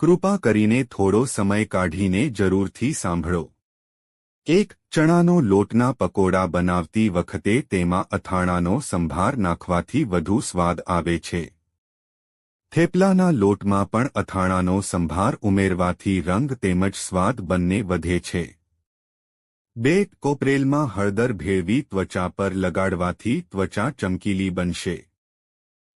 કૃપા કરીને થોડો સમય કાઢીને જરૂરથી સાંભળો. એક, ચણાનો લોટના પકોડા બનાવતી વખતે તેમાં અથાણાનો સંભાર નાખવાથી વધુ સ્વાદ આવે છે. થેપલાના લોટમાં પણ અથાણાનો સંભાર ઉમેરવાથી રંગ તેમજ સ્વાદ બંને વધે છે. બે, કોપરેલમાં હળદર ભેળવી ત્વચા પર લગાડવાથી ત્વચા ચમકીલી બનશે.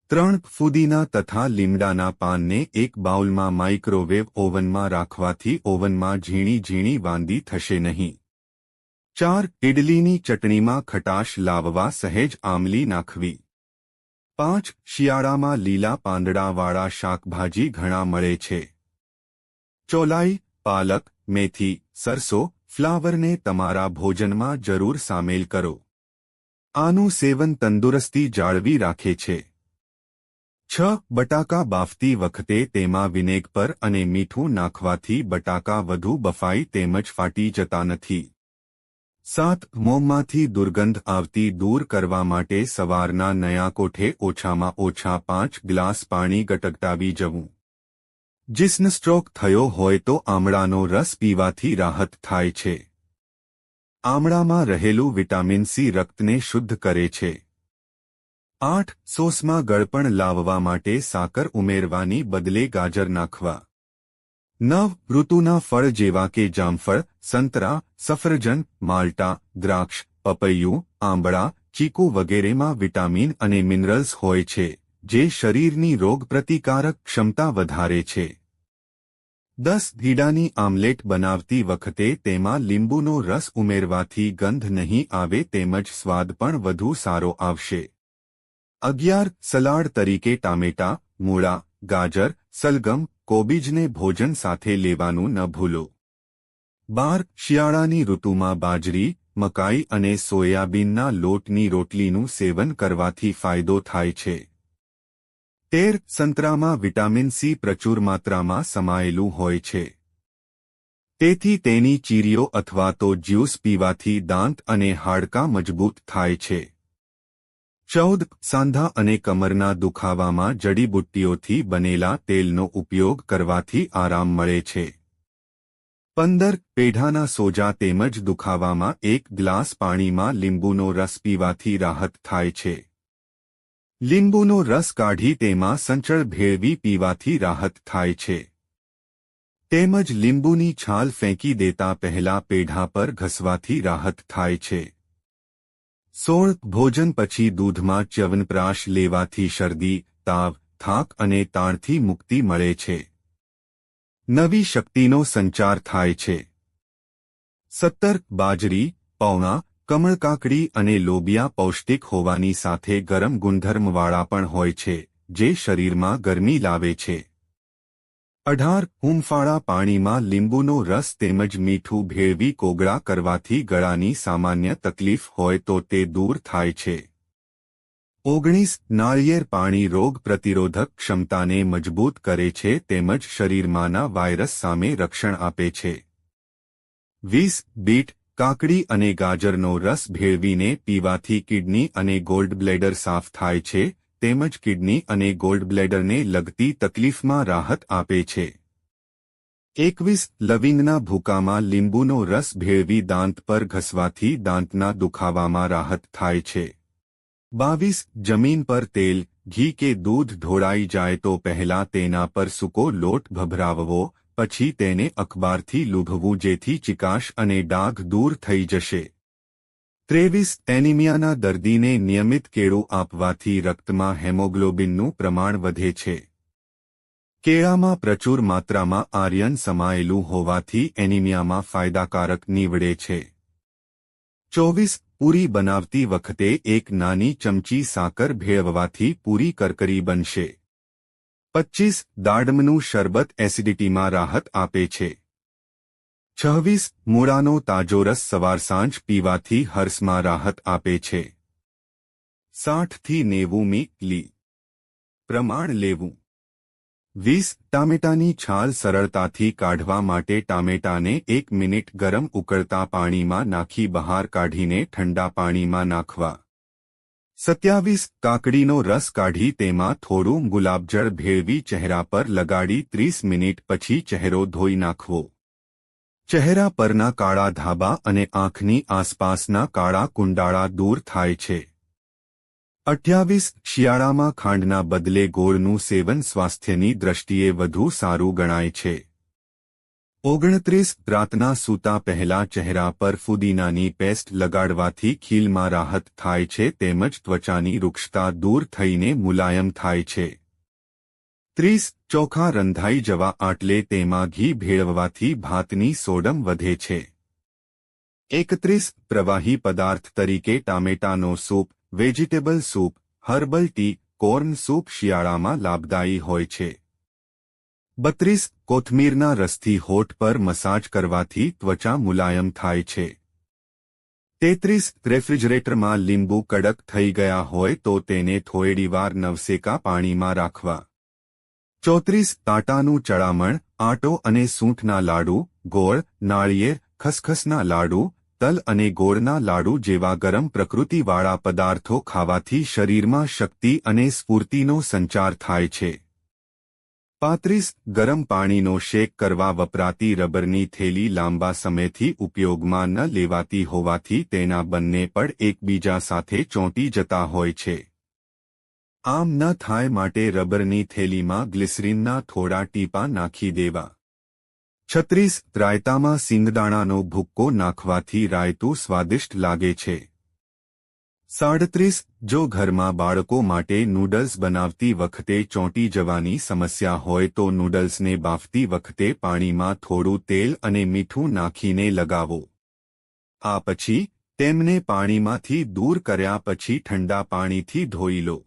ત્રણ ફુદીના તથા લીમડાના પાનને એક બાઉલમાં માઇક્રોવેવ ઓવનમાં રાખવાથી ઓવનમાં ઝીણી ઝીણી વાંદી થશે નહીં. ચાર ઇડલીની ચટણીમાં ખટાશ લાવવા સહેજ આમલી નાખવી. પાંચ, શિયાળામાં લીલા પાંદડાવાળા શાકભાજી ઘણા મળે છે. ચોલાઈ, પાલક, મેથી, સરસો, ફ્લાવરને તમારા ભોજનમાં જરૂર સામેલ કરો. આનું સેવન તંદુરસ્તી જાળવી રાખે છે. છ બટાકા બાફતી વખતે તેમાં વિનેગર અને મીઠું નાખવાથી બટાકા વધુ બફાઈ તેમજ ફાટી જતા નથી. સાત, મોંમાંથી દુર્ગંધ આવતી દૂર કરવા માટે સવારના નયા કોઠે ઓછામાં ઓછા પાંચ ગ્લાસ પાણી ગટગટાવી જવું. જીસ્ન સ્ટ્રોક થયો હોય તો આમળાનો રસ પીવાથી રાહત થાય છે. આમળામાં રહેલું વિટામિન સી રક્તને શુદ્ધ કરે છે. આઠ સોસમાં ગળપણ લાવવા માટે સાકર ઉમેરવાની બદલે ગાજર નાખવા. નવ ઋતુના ફળ જેવા કે જામફળ, સંતરા, સફરજન, માલ્ટા, દ્રાક્ષ, પપૈયું, આંબળા, ચીકુ વગેરેમાં વિટામિન અને મિનરલ્સ હોય છે, જે શરીરની રોગપ્રતિકારક ક્ષમતા વધારે છે. દસ ઘીડાની આમલેટ બનાવતી વખતે તેમાં લીંબુનો રસ ઉમેરવાથી ગંધ નહીં આવે તેમજ સ્વાદ પણ વધુ સારો આવશે. અગિયાર સલાડ તરીકે ટામેટા, મૂળા, ગાજર, સલગમ, કોબીજને ભોજન સાથે લેવાનું ન ભૂલો. બાર શિયાળાની ઋતુમાં બાજરી, મકાઈ અને સોયાબીનના લોટની રોટલીનું સેવન કરવાથી ફાયદો થાય છે. તેર સંતરામાં વિટામિન સી પ્રચુર માત્રામાં સમાયેલું હોય છે. તેથી તેની ચીરીઓ અથવા તો જ્યુસ પીવાથી દાંત અને હાડકાં મજબૂત થાય છે. ચૌદ સાંધા અને કમરના દુખાવામાં જડીબુટ્ટીઓથી બનેલા તેલનો ઉપયોગ કરવાથી આરામ મળે છે. પંદર, પેઢાના સોજા તેમજ દુખાવામાં એક ગ્લાસ પાણીમાં લીંબુનો રસ પીવાથી રાહત થાય છે. લીંબુનો રસ કાઢી તેમાં સંચળ ભેળવી પીવાથી રાહત થાય છે. તેમજ લીંબુની છાલ ફેંકી દેતા પહેલા પેઢા પર ઘસવાથી રાહત થાય છે. સોળ ભોજન પછી દૂધમાં ચ્યવનપ્રાશ લેવાથી શરદી, તાવ, થાક અને તાણથી મુક્તિ મળે છે. નવી શક્તિનો સંચાર થાય છે. સત્તર બાજરી, પૌણા કમળકાકડી અને લોબિયા પૌષ્ટિક હોવાની સાથે ગરમ ગુણધર્મવાળા પણ હોય છે, જે શરીરમાં ગરમી લાવે છે. અઢાર હૂંફાળા પાણીમાં લીંબુનો રસ તેમજ મીઠું ભેળવી કોગળા કરવાથી ગળાની સામાન્ય તકલીફ હોય તો તે દૂર થાય છે. ઓગણીસ, નાળિયેર પાણી રોગ પ્રતિરોધક ક્ષમતાને મજબૂત કરે છે તેમજ શરીરમાંના વાયરસ સામે રક્ષણ આપે છે. વીસ, બીટ, કાકડી અને ગાજરનો રસ ભેળવીને પીવાથી કિડની અને ગોલ્ડ બ્લેડર સાફ થાય છે તેમજ કિડની અને ગોલ્ડ બ્લેડરને લગતી તકલીફમાં રાહત આપે છે. એકવીસ, લવિંગના ભૂકામાં લીંબુનો રસ ભેળવી દાંત પર ઘસવાથી દાંતના દુખાવામાં રાહત થાય છે. બાવીસ, જમીન પર તેલ, ઘી કે દૂધ ઢોળાઈ જાય તો પહેલા તેના પર સૂકો લોટ ભભરાવવો, પછી તેને અખબારથી લૂભવું જેથી ચિકાશ અને ડાઘ દૂર થઈ જશે. ત્રેવીસ એનિમિયાના દર્દીને નિયમિત કેળું આપવાથી રક્તમાં હેમોગ્લોબિનનું પ્રમાણ વધે છે. કેળામાં પ્રચુર માત્રામાં આર્યન સમાયેલું હોવાથી એનિમિયામાં ફાયદાકારક નીવડે છે. ચોવીસ પૂરી બનાવતી વખતે એક નાની ચમચી સાકર ભેળવવાથી પૂરી કરકરી બનશે. પચ્ચીસ દાડમનું શરબત એસિડિટીમાં રાહત આપે છે. છવ્વીસ મૂળાનો તાજો રસ સવાર સાંજ પીવાથી હર્ષમાં રાહત આપે છે. સાઠથી નેવું મી લી પ્રમાણ લેવું. વીસ ટામેટાની છાલ સરળતાથી કાઢવા માટે ટામેટાને એક મિનિટ ગરમ ઉકળતા પાણીમાં નાખી બહાર કાઢીને ઠંડા પાણીમાં નાખવા. સત્યાવીસ કાકડીનો રસ કાઢી તેમાં થોડું ગુલાબજળ ભેળવી ચહેરા પર લગાડી ત્રીસ મિનિટ પછી ચહેરો ધોઈ નાખવો. ચહેરા પરના કાળા ધાબા અને આંખની આસપાસના કાળા કુંડાળા દૂર થાય છે. અઠ્યાવીસ શિયાળામાં ખાંડના બદલે ગોળનું સેવન સ્વાસ્થ્યની દ્રષ્ટિએ વધુ સારું ગણાય છે. ઓગણત્રીસ રાતના સૂતા પહેલા ચહેરા પર ફુદીનાની પેસ્ટ લગાડવાથી ખીલમાં રાહત થાય છે તેમજ ત્વચાની રૂક્ષતા દૂર થઈને મુલાયમ થાય છે. ત્રીસ ચોખા રંધાઈ જવા આટલે તેમાં ઘી ભેળવવાથી ભાતની સોડમ વધે છે. એકત્રીસ પ્રવાહી પદાર્થ તરીકે ટામેટાનો soup, vegetable soup, herbal tea, corn soup શિયાળામાં લાભદાયી હોય છે. બત્રીસ કોથમીરના રસથી હોઠ પર મસાજ કરવાથી ત્વચા મુલાયમ થાય છે. તેત્રીસ રેફ્રિજરેટરમાં લીંબુ કડક થઈ ગયા હોય તો તેને થોડીવાર નવસેકા પાણીમાં રાખવા. ચોત્રીસ તાટાનું ચડામણ, આટો અને સૂંઠના લાડુ, ગોળ, નાળિયેર, ખસખસના લાડુ, તલ અને ગોળના લાડુ જેવા ગરમ પ્રકૃતિવાળા પદાર્થો ખાવાથી શરીરમાં શક્તિ અને સ્ફૂર્તિનો સંચાર થાય છે. પાંત્રીસ, ગરમ પાણીનો શેક કરવા વપરાતી રબરની થેલી લાંબા સમયથી ઉપયોગમાં ન લેવાતી હોવાથી તેના બંને પણ એકબીજા સાથે ચોંટી જતા હોય છે. આમ ન થાય માટે રબરની થેલીમાં ગ્લિસરીનના થોડા ટીપા નાખી દેવા. છત્રીસ, રાયતામાં સિંગદાણાનો ભૂક્કો નાખવાથી રાયતું સ્વાદિષ્ટ લાગે છે. સાડત્રીસ, જો ઘરમાં બાળકો માટે નૂડલ્સ બનાવતી વખતે ચોંટી જવાની સમસ્યા હોય તો નૂડલ્સને બાફતી વખતે પાણીમાં થોડું તેલ અને મીઠું નાખીને લગાવો. આ પછી તેમને પાણીમાંથી દૂર કર્યા પછી ઠંડા પાણીથી ધોઈ લો.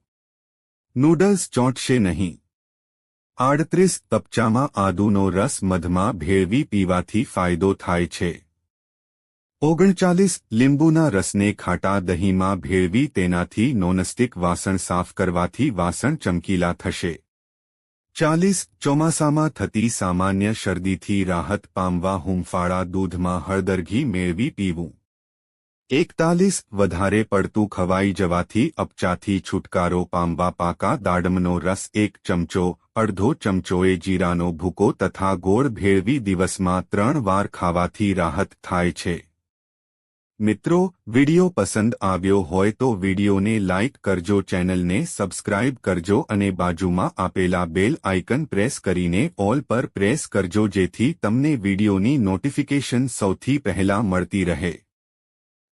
નૂડલ્સ ચોંટશે નહીં. આડત્રીસ તપચામાં આદુનો રસ મધમાં ભેળવી પીવાથી ફાયદો થાય છે. ઓગણચાલીસ લીંબુના રસને ખાટા દહીંમાં ભેળવી તેનાથી નોનસ્ટિક વાસણ સાફ કરવાથી વાસણ ચમકીલા થશે. ચાલીસ ચોમાસામાં થતી સામાન્ય શરદીથી રાહત પામવા હુંફાળા દૂધમાં હળદર ઘી મેળવી પીવું. એકતાલીસ વધારે પડતું ખવાઈ જવાથી અપચાથી છુટકારો પામવા પાકા દાડમનો રસ એક ચમચો, અડધો ચમચોએ જીરાનો ભૂકો તથા ગોળ ભેળવી દિવસમાં ત્રણ વાર ખાવાથી રાહત થાય છે. મિત્રો, વિડિયો પસંદ આવ્યો હોય તો વિડિયોને લાઇક કરજો, ચેનલને સબસ્ક્રાઇબ કરજો અને બાજુમાં આપેલા બેલ આઇકન પ્રેસ કરીને ઓલ પર પ્રેસ કરજો જેથી તમને વિડિયોની નોટિફિકેશન સૌથી પહેલા મળતી રહે.